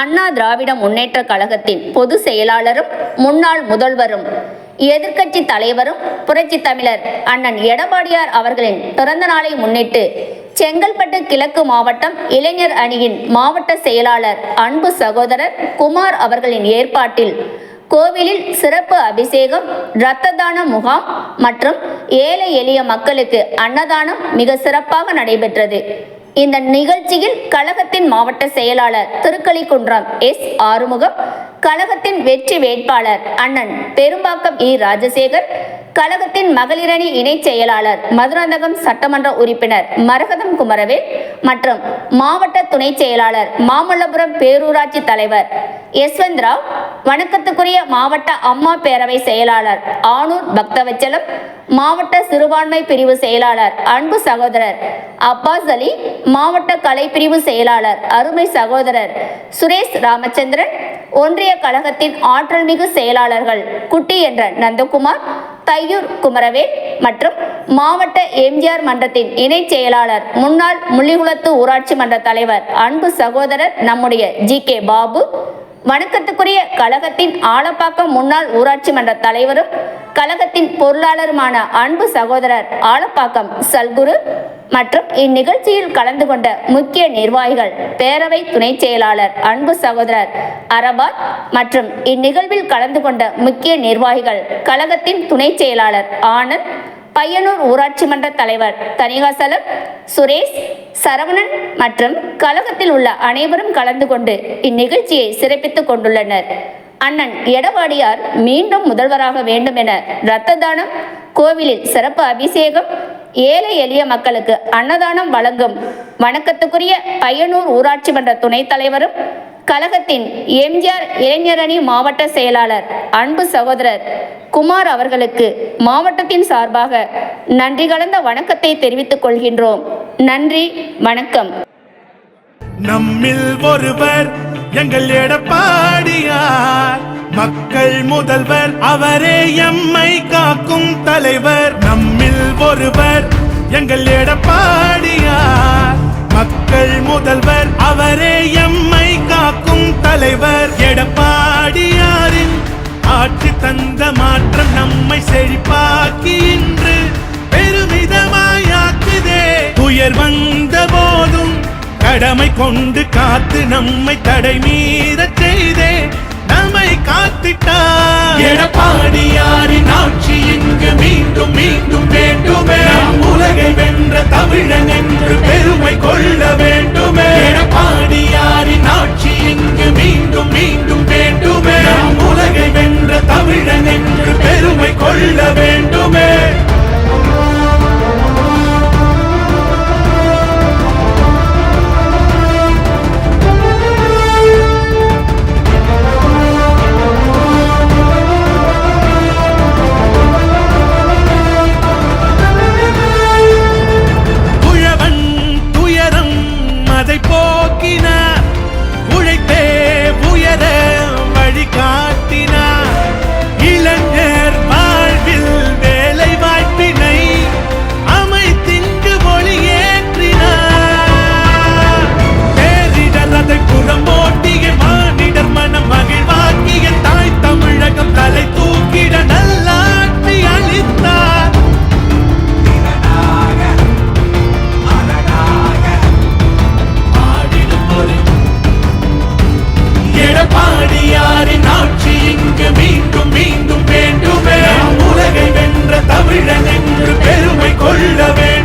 அண்ணா திராவிட முன்னேற்ற கழகத்தின் பொது செயலாளரும் முன்னாள் முதல்வரும் எதிர்க்கட்சி தலைவரும் புரட்சி தமிழர் அண்ணன் எடப்பாடியார் அவர்களின் பிறந்த நாளை முன்னிட்டு செங்கல்பட்டு கிழக்கு மாவட்டம் இளைஞர் அணியின் மாவட்ட செயலாளர் அன்பு சகோதரர் குமார் அவர்களின் ஏற்பாட்டில் கோவிலில் சிறப்பு அபிஷேகம் இரத்த தான முகாம் மற்றும் ஏழை எளிய மக்களுக்கு அன்னதானம் மிக சிறப்பாக நடைபெற்றது. இந்த நிகழ்ச்சியில் கழகத்தின் மாவட்ட செயலாளர் திருக்கலிக்குன்றம் எஸ் ஆறுமுகம் கழகத்தின் வெற்றி வேட்பாளர் அண்ணன் பெரும்பாக்கம் இ ராஜசேகர் கழகத்தின் மகளிரணி இணைச் செயலாளர் மதுராந்தகம் சட்டமன்ற உறுப்பினர் மரகதம் குமரவேல் மற்றும் மாவட்ட துணை செயலாளர் மாமல்லபுரம் பேரூராட்சி தலைவர் யஸ்வந்த் ராவ் வணக்கத்துக்குரிய மாவட்ட அம்மா பேரவை செயலாளர் ஆனூர் பக்தவச்சலம் மாவட்ட சிறுபான்மை பிரிவு செயலாளர் அன்பு சகோதரர் அப்பாஸ் அலி மாவட்ட கலைப்பிரிவு செயலாளர் அருமை சகோதரர் சுரேஷ் ராமச்சந்திரன் ஒன்றிய கழகத்தின் ஆற்றல் மிகு செயலாளர்கள் குட்டி என்ற நந்தகுமார் தையூர் குமரவேல் மற்றும் மாவட்ட எம்ஜிஆர் மன்றத்தின் இணைச் செயலாளர் முன்னாள் முள்ளிகுளத்து ஊராட்சி மன்ற தலைவர் அன்பு சகோதரர் நம்முடைய ஜி கே பாபு வணக்கத்துக்குரிய கழகத்தின் ஆலப்பாக்கம் முன்னாள் ஊராட்சி மன்ற தலைவரும் கழகத்தின் பொருளாளருமான அன்பு சகோதரர் ஆலப்பாக்கம் சல்குரு மற்றும் இந்நிகழ்ச்சியில் கலந்து கொண்ட முக்கிய நிர்வாகிகள் பேரவை துணைச் செயலாளர் அன்பு சகோதரர் அரபாத் மற்றும் இந்நிகழ்வில் கலந்து கொண்ட முக்கிய நிர்வாகிகள் கழகத்தின் துணை செயலாளர் ஆனந்த் பையனூர் ஊராட்சி மன்ற தலைவர் தனிகாசலம் சுரேஷ் சரவணன் மற்றும் கழகத்தில் உள்ள அனைவரும் கலந்து கொண்டு இந்நிகழ்ச்சியை சிறப்பித்துக் கொண்டுள்ளனர். அண்ணன் எடப்பாடியார் மீண்டும் முதல்வராக வேண்டும் என இரத்த தானம் கோவிலில் சிறப்பு அபிஷேகம் ஏழை எளிய மக்களுக்கு அன்னதானம் வழங்கும் வணக்கத்துக்குரிய பையனூர் ஊராட்சி மன்ற துணைத் தலைவரும் கழகத்தின் எம்ஜிஆர் இளைஞரணி மாவட்ட செயலாளர் அன்பு சகோதரர் குமார் அவர்களுக்கு மாவட்டத்தின் சார்பாக நன்றி கலந்த வணக்கத்தை தெரிவித்துக் கொள்கின்றோம். நன்றி வணக்கம். நம்மில் ஒருவர் எங்கள் எடப்பாடியார். மக்கள் முதல்வர் அவரே எம்மை காக்கும் தலைவர். நம்மில் ஒருவர் எங்கள் எடப்பாடியார். மக்கள் முதல்வர் அவரே எம்மை தலைவர் எடப்பாடியாரின் ஆட்சி தந்த மாற்றம் நம்மை செழிப்பாக்கி இன்று பெருமிதமாயாக்குதே. உயர் வந்த போதும் கடமை கொண்டு காத்து நம்மை தடை மீற செய்தே. நம்மை காத்திட்டார் எடப்பாடியாரின் ஆட்சி இங்கு மீண்டும் மீண்டும் வேண்டுமே. உலகை வென்ற தமிழன் என்று பெருமை கொள்ள வேண்டும். அடியாரின் ஆட்சி இங்கு மீண்டும் மீண்டும் வேண்டுமே. உலகை வென்ற தமிழன் என்று பெருமை கொள்ள வேண்டும்